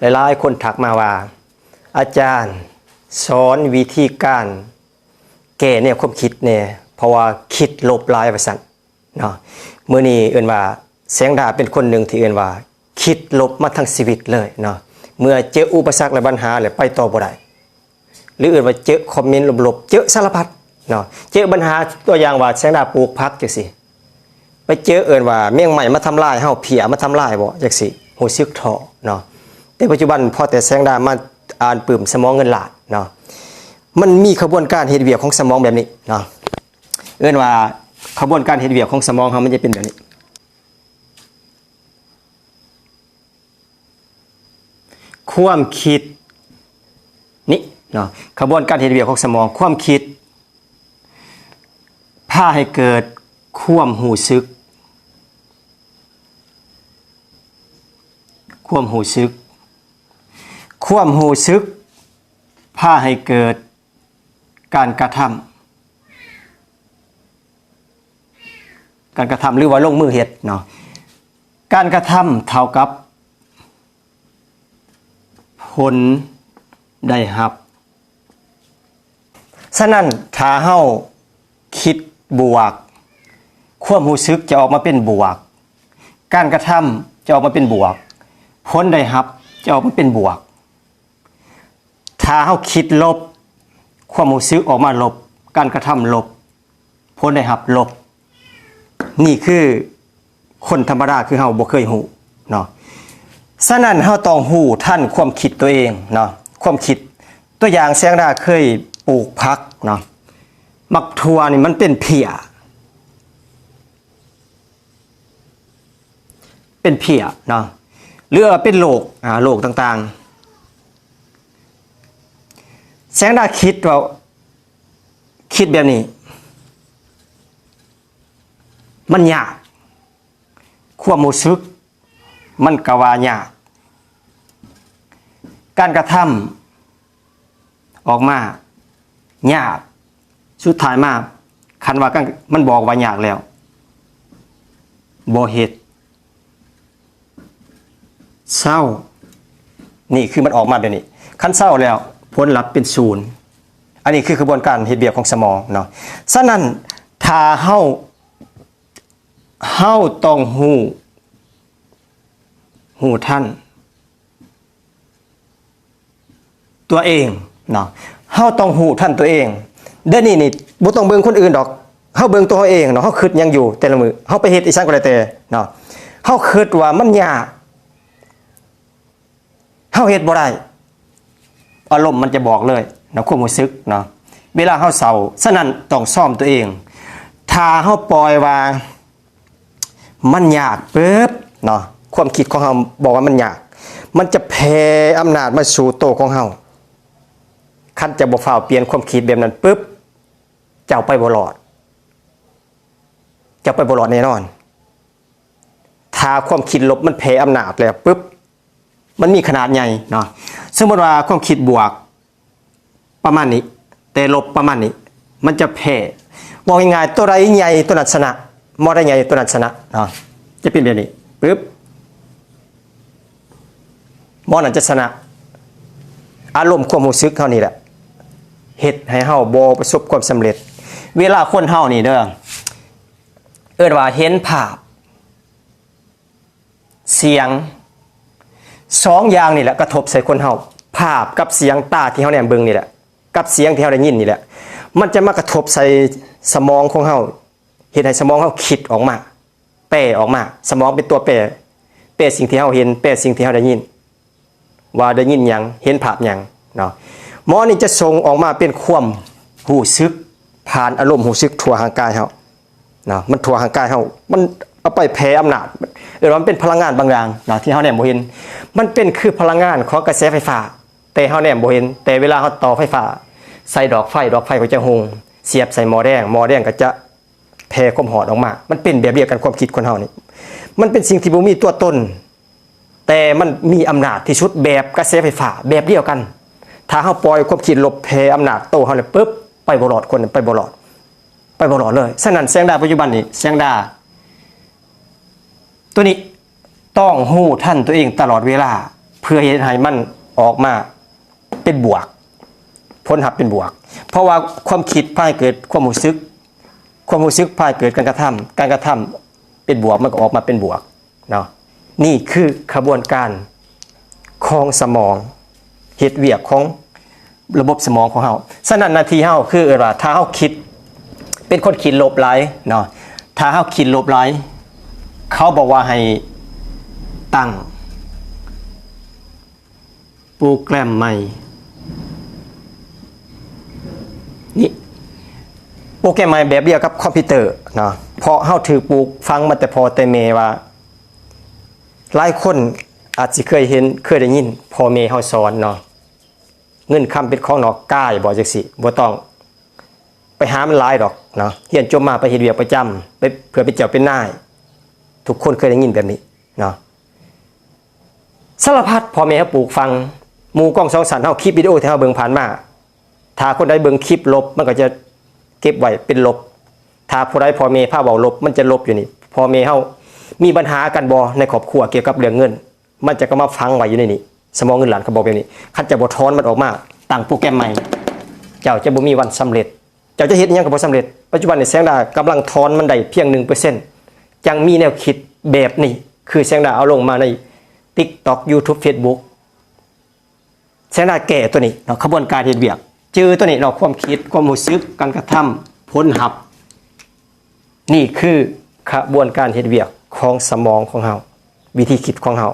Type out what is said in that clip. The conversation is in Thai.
หลายๆ คนถักมาว่า อาจารย์สอนวิธีการแก่เนี่ยความคิดเนี่ยเพราะว่าคิดลบลายประสันเนาะมื้อนี้เอิ้นว่าแสงดาเป็นคนหนึ่งที่เอิ้นว่า คิดลบมาทั้งชีวิตเลยเนาะเมื่อเจออุปสรรคและปัญหาแล้วไปต่อบ่ได้หรือเอิ้นว่าเจอคอมเมนต์ลบๆเจอสารพัดเนาะเจอปัญหาตัวอย่างว่าแสงดาปลูกผักจังซี่ไปเจอเอินว่าเมี่ยงใหม่มาทำลายเฮาเพียมาทำลายบ่จักสิหูซึกท้อเนาะ แต่ปัจจุบันพอแต่แสงดามาอ่านปื้มสมองเงินหลาดเนาะมันมีขบวนการเฮ็ดเวียกของสมองแบบนี้เนาะเอิ้นว่าขบวนการเฮ็ดเวียกของสมองเฮามันจะเป็นแบบนี้ ความคิดนี่เนาะขบวนการเฮ็ดเวียกของสมอง ความคิดพาให้เกิดความหูซึก ความหูซึก ความหูซึกพาให้เกิดการกระทำการกระทำหรือว่าลงมือเฮ็ดเนาะการกระทำเท่ากับ ผลได้รับฉะนั้นถ้าเฮาคิดบวก ความรู้สึกจะออกมาเป็นบวก การกระทำจะออกมาเป็นบวก ผลได้รับจะออกมาเป็นบวก ถ้าเฮาคิดลบ ความรู้สึกออกมาลบ การกระทำลบผลได้รับลบ นี่คือคนธรรมดาคือเฮาบ่เคยหูเนาะฉะนั้นเฮาต้องหูท่านความคิดตัวเองเนาะความคิดตัวอย่างแสงดาเคยปลูกพักเนาะมักทัวนี่มันเป็นเพียเป็นเพียเนาะหรือเป็นโรคอ่าโรคต่างๆ แสงดาคิดว่าคิดแบบนี้ มันยากความรู้สึก มันกว่ายาก การกระทำออกมายากสุดท้ายมาคันว่ากันมันบอกว่ายากแล้วบ่เฮ็ดเศร้า นี่คือมันออกมาแบบนี้ คันเศร้าแล้ว ผลลัพธ์เป็นศูนย์อันนี้คือกระบวนการเฮ็ดเบียกของสมองเนาะฉะนั้นถ้าเฮาเฮาต้องฮู้หูท่าน ตัวเองเนาะเฮาต้องหูท่านตัวเองเดี๋ยวนี้นี่บ่ต้องเบิ่งคนอื่นดอกเฮาเบิ่งตัวเฮาเองเนาะเฮาคิดยังอยู่แต่ละมือเฮาไปเฮ็ดอีสังก็ได้แต่เนาะเฮาคิดว่ามันยากเฮาเฮ็ดบ่ได้ อารมณ์มันจะบอกเลยนะความรู้สึกเนาะเวลาเฮาเศร้าฉะนั้นต้องซ่อมตัวเองถ้าเฮาปล่อยว่ามันยากปึ๊บเนาะความคิดของเราบอกว่ามันยาก มันจะแพ้อำนาจมาสู่โตของเราคันจะบ่ฝ่าเปลี่ยนความคิดแบบนั้นปึ๊บเจ้าไปบ่รอดเจ้าไปบ่รอดแน่นอนถ้าความคิดลบมันแพ้อำนาจแล้วปึ๊บมันมีขนาดใหญ่เนาะ สมมติว่าความคิดบวกประมาณนี้ แต่ลบประมาณนี้ มันจะแพ้บอกง่ายๆตัวใดใหญ่ตัวนั้นชนะมอได้ใหญ่ตัวนั้นชนะเนาะจะเป็นแบบนี้ปึ๊บมอนั้นจะชนะ อารมณ์ความรู้สึกเฮานี่แหละเฮ็ดให้เฮาบ่ประสบความสำเร็จ เวลาคนเฮานี่เด้อเอิ้นว่าเห็นภาพ เสียง สองอย่างนี่แหละกระทบใส่คนเฮาภาพกับเสียงตาที่เฮาแนมเบิ่งนี่แหละกับเสียงที่เฮาได้ยินนี่แหละ มันจะมากระทบใส่สมองของเฮาเฮ็ดให้สมองเฮาคิดออกมาแปลออกมา สมองเป็นตัวแปลแปลสิ่งที่เฮาเห็นแปลสิ่งที่เฮาได้ยิน ว่าได้ยินหยังเห็นภาพหยังเนาะหมอนี่จะส่งออกมาเป็นความหูซึกผ่านอารมณ์หูซึกทั่วร่างกายเฮา นาะมันทั่วร่างกายเฮามันเอาไปแพ้อำนาจเออมันเป็นพลังงานบางอย่างนะที่เฮาแนมบ่เห็น มันเป็นคือพลังงานของกระแสไฟฟ้า แต่เฮาแนมบ่เห็น แต่เวลาเฮาต่อไฟฟ้า ใส่ดอกไฟดอกไฟก็จะหงเสียบใส่หม้อแดงหม้อแดงก็จะแผ่ความหอดออกมา มันเป็นแบบเดียวกันความคิดคนเฮานี่ มันเป็นสิ่งที่บ่มีตัวตน แต่มันมีอำนาจที่สุดแบบกระแสไฟฟ้าแบบเดียวกัน ถ้าเฮาปล่อยความคิดลบแพ้อำนาจโตเฮาเลยปุ๊บไปบ่รอดคนนั้นไปบ่รอด ไปบ่รอดเลยฉะนั้นแสงดาปัจจุบันนี้แสงดา ตัวนี้ต้องหู้ท่านตัวเองตลอดเวลา เพื่อเฮ็ดให้มันออกมาเป็นบวกผลลัพธ์เป็นบวก เพราะว่าความคิดพายเกิดความรู้สึก ความรู้สึกพายเกิดการกระทำการกระทำเป็นบวกมันก็ออกมาเป็นบวกเนาะนี่คือขบวนการของสมองเหตุเวียกของระบบสมองของเฮาสนั่นนาทีเฮาคือเออว่าถ้าเฮาคิด เป็นคนคิดลบร้ายเนาะถ้าเฮาคิดลบร้ายเขาบอกว่าให้ตั้งโปรแกรมใหม่นี่โปรแกรมใหม่แบบเดียวกับคอมพิวเตอร์เนาะเพราะเฮาถือปลูกฟังมาแต่พอแต่เมว่าหลายคนอาจจะเคยเห็นเคยได้ยินพอเมเฮาสอนเนาะเงินคำเป็นของนอกกายบ่จักสิบ่ต้อง ไปหามันหลายดอกเนาะเฮียนจบมาไปเฮ็ดเวียกประจำไปเพื่อเป็นเจ้าเป็นนาย ทุกคนเคยได้ยินแบบนี้เนาะสารพัดพ่อแม่เขาปลูกฟังมูกล้องสองสันเฮาคลิปวิดีโอที่เฮาเบิ่งผ่านมาถ้าคนใดเบิ่งคลิปลบมันก็จะเก็บไว้เป็นลบถ้าผู้ใดพ่อแม่พาเว้าลบมันจะลบอยู่นี่พ่อแม่เฮามีปัญหากันบ่ในครอบครัวเกี่ยวกับเรื่องเงิน มันจะก็มาฟังไว้อยู่ในนี้สมองเงินหลานเขาบอกแบบนี้คันจะบ่ถอนมันออกมาตั้งโปรแกรมใหม่ เจ้าจะบ่มีวันสำเร็จ เจ้าจะเฮ็ดยังก็บ่สำเร็จ ปัจจุบันในแสงดากำลังถอนมันได้เพียง1%ยังมีแนวคิดแบบนี้ คือแสงดาเอาลงมาใน TikTok YouTube Facebook แสงดาแก่ตัวนี้เนาะขบวนการเฮ็ดเวียกเจอตัวนี้เนาะความคิดความรู้สึกการกระทำผลลัพธ์นี่คือขบวนการเฮ็ดเวียกของสมองของเฮาวิธีคิดของเฮา